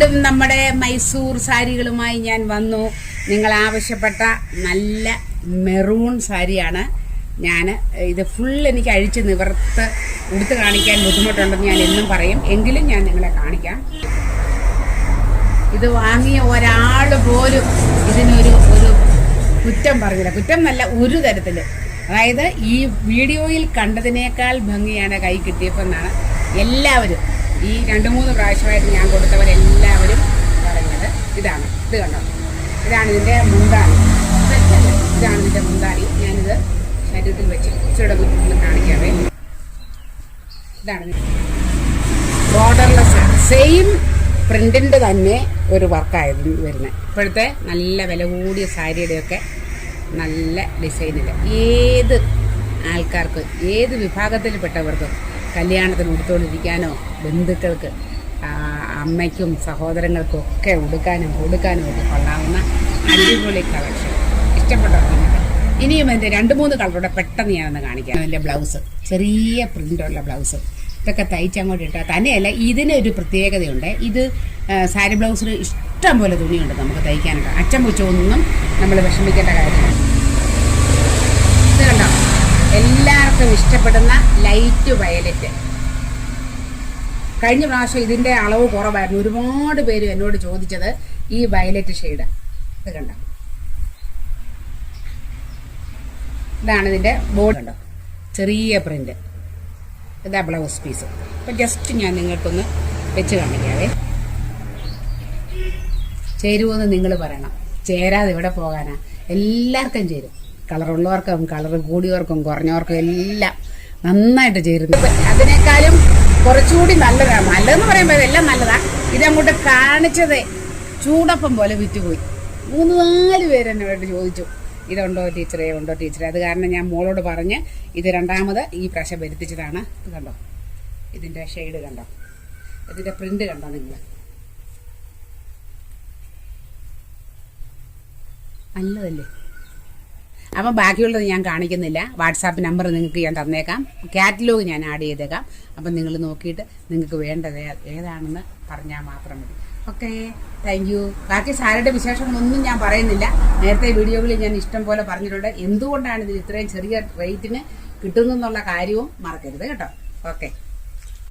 വീണ്ടും നമ്മുടെ മൈസൂർ സാരികളുമായി ഞാൻ വന്നു. നിങ്ങൾ ആവശ്യപ്പെട്ട നല്ല മെറൂൺ സാരിയാണ്. ഞാൻ ഇത് ഫുൾ എനിക്ക് അഴിച്ച് നിവർത്ത് ഉടുത്ത് കാണിക്കാൻ ബുദ്ധിമുട്ടുണ്ടെന്ന് ഞാൻ എന്നും പറയും. എങ്കിലും ഞാൻ നിങ്ങളെ കാണിക്കാം. ഇത് വാങ്ങിയ ഒരാൾ പോലും ഇതിനൊരു ഒരു കുറ്റം പറഞ്ഞില്ല. കുറ്റം നല്ല ഒരു തരത്തിൽ അതായത് ഈ വീഡിയോയിൽ കണ്ടതിനേക്കാൾ ഭംഗിയാണ് കൈ കിട്ടിയപ്പോൾ എന്നാണ്. എല്ലാവരും ഈ രണ്ട് മൂന്ന് പ്രാവശ്യമായിട്ട് ഞാൻ കൊടുത്തവരെല്ലാവരും പറഞ്ഞത് ഇതാണ്. ഇത് കണ്ടോ? ഇതാണ് ഇതിന്റെ മുന്താണി. ഇതാണ് ഇതിന്റെ മുന്താണി. ഞാനിത് ശരീരത്തിൽ വെച്ച് ഇച്ചിരിയുടെ ബുദ്ധിമുട്ട് കാണിക്കാവേ. ഇതാണ് ബോർഡർലെസ് സെയിം പ്രിന്റിന്റെ തന്നെ ഒരു വർക്കായിരുന്നു വരുന്നത്. ഇപ്പോഴത്തെ നല്ല വില കൂടിയ സാരിയുടെയൊക്കെ നല്ല ഡിസൈനിൽ ഏത് ആൾക്കാർക്ക് ഏത് വിഭാഗത്തിൽപ്പെട്ടവർക്കും കല്യാണത്തിന് ഉടുത്തുകൊണ്ടിരിക്കാനോ ബന്ധുക്കൾക്ക് അമ്മയ്ക്കും സഹോദരങ്ങൾക്കും ഒക്കെ ഉടുക്കാനും കൊടുക്കാനും ഒക്കെ കൊള്ളാവുന്ന അടിപൊളി കളക്ഷൻ. ഇഷ്ടപ്പെട്ടവർക്ക് ഇനിയും എന്റെ രണ്ട് മൂന്ന് കളറുടെ പെട്ടെന്ന് ഞാനൊന്ന് കാണിക്കാം. അതിന്റെ ബ്ലൗസ് ചെറിയ പ്രിന്റുള്ള ബ്ലൗസ്. ഇതൊക്കെ തയ്ച്ചങ്ങോട്ട് ഇട്ടാൽ തന്നെയല്ല ഇതിനൊരു പ്രത്യേകതയുണ്ട്. ഇത് സാരി ബ്ലൗസിന് ഇഷ്ടം പോലെ തുണിയുണ്ട് നമുക്ക് തയ്ക്കാനുണ്ട് അച്ചം പൂച്ചൊന്നും നമ്മൾ വിഷമിക്കേണ്ട കാര്യമില്ല ഇത് കണ്ടോ എല്ലാവർക്കും ഇഷ്ടപ്പെടുന്ന ലൈറ്റ് വയലറ്റ്. കഴിഞ്ഞ പ്രാവശ്യം ഇതിന്റെ അളവ് കുറവായിരുന്നു. ഒരുപാട് പേര് എന്നോട് ചോദിച്ചത് ഈ വയലറ്റ് ഷെയ്ഡ്. ഇത് കണ്ടോ? ഇതാണ് ഇതിന്റെ ബോർഡ് കണ്ടോ? ചെറിയ പ്രിന്റ്. ഇതാ ബ്ലൗസ് പീസ്. അപ്പം ജസ്റ്റ് ഞാൻ നിങ്ങൾക്കൊന്ന് വെച്ച് കാണിക്കാവേ. ചേരുമെന്ന് നിങ്ങൾ പറയണം. ചേരാതെ ഇവിടെ പോകാനാ? എല്ലാവർക്കും ചേരും. കളറുള്ളവർക്കും കളർ കൂടിയവർക്കും കുറഞ്ഞവർക്കും എല്ലാം നന്നായിട്ട് ചേരുന്നു. അതിനേക്കാളും കുറച്ചുകൂടി നല്ലതാണ് നല്ലതെന്ന് പറയുമ്പോൾ എല്ലാം നല്ലതാണ് ഇതങ്ങോട്ട് കാണിച്ചത് ചൂടപ്പം പോലെ വിറ്റുപോയി. മൂന്ന് നാല് പേരെന്നോട് ചോദിച്ചു. ഇതുണ്ടോ ടീച്ചറെ? ഉണ്ടോ ടീച്ചറെ? അത് കാരണം ഞാൻ മോളോട് പറഞ്ഞ് ഇത് രണ്ടാമത് ഈ പ്രാവശ്യം വരുത്തിച്ചതാണ്. ഇത് കണ്ടോ? ഇതിന്റെ ഷെയ്ഡ് കണ്ടോ? ഇതിന്റെ പ്രിന്റ് കണ്ടോ നിങ്ങൾ നല്ലതല്ലേ? അപ്പം ബാക്കിയുള്ളത് ഞാൻ കാണിക്കുന്നില്ല. വാട്സാപ്പ് നമ്പർ നിങ്ങൾക്ക് ഞാൻ തന്നേക്കാം. കാറ്റലോഗ് ഞാൻ ആഡ് ചെയ്തേക്കാം. അപ്പം നിങ്ങൾ നോക്കിയിട്ട് നിങ്ങൾക്ക് വേണ്ടത് ഏതാണെന്ന് പറഞ്ഞാൽ മാത്രം മതി. ഓക്കെ താങ്ക് യു ബാക്കി സാരിയുടെ വിശേഷങ്ങളൊന്നും ഞാൻ പറയുന്നില്ല. നേരത്തെ വീഡിയോകളിൽ ഞാൻ ഇഷ്ടം പോലെ പറഞ്ഞിട്ടുണ്ട്. എന്തുകൊണ്ടാണ് ഇത് ഇത്രയും ചെറിയ റേറ്റിന് കിട്ടുന്നു എന്നുള്ള കാര്യവും മറക്കരുത് കേട്ടോ. ഓക്കെ.